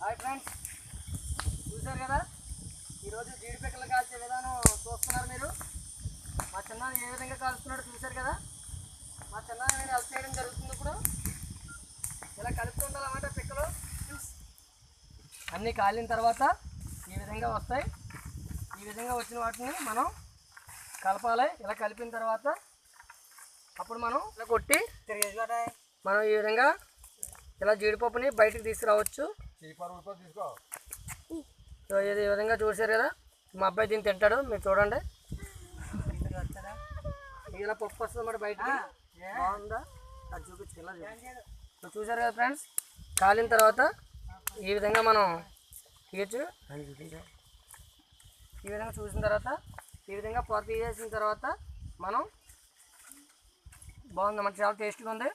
Hi friends చూశారు కదా? ఈరోజు జీడిపిక్కలు కాల్చే విధానం చూస్తున్నారు మీరు. మా చిన్న ఏ విధంగా కాలుస్తున్నాడో చూశారు కదా? మా చిన్న నేను హెల్ప్ చేయడం జరుగుతుంది ఇప్పుడు. ఇలా కలుపుతుండాలన్నమాట పిక్కలు. అన్నీ కాలిన తర్వాత ఈ విధంగా వస్తాయి. ఈ విధంగా వచ్చిన వాటిని మనం కలపాలి. ఇలా కలిపిన తర్వాత అప్పుడు మనం ఇలా కొట్టి మనం ఈ విధంగా ఇలా జీడిపప్పుని బయటకు తీసుకురావచ్చు. సో ఇది ఈ విధంగా చూశారు కదా? మా అబ్బాయి దీన్ని తింటాడు మీరు చూడండి. ఇలా పప్పు వస్తుంది మరి బయటకి. బాగుందా? అది చూపించు ఇలా చూపించు. సో చూశారు కదా ఫ్రెండ్స్ కాలిన తర్వాత ఈ విధంగా మనం తీయచ్చు. అని చూపించా. ఈ విధంగా చూసిన తర్వాత ఈ విధంగా పొర తీసేసిన తర్వాత మనం బాగుంది మనకి చాలా టేస్ట్గా ఉంది.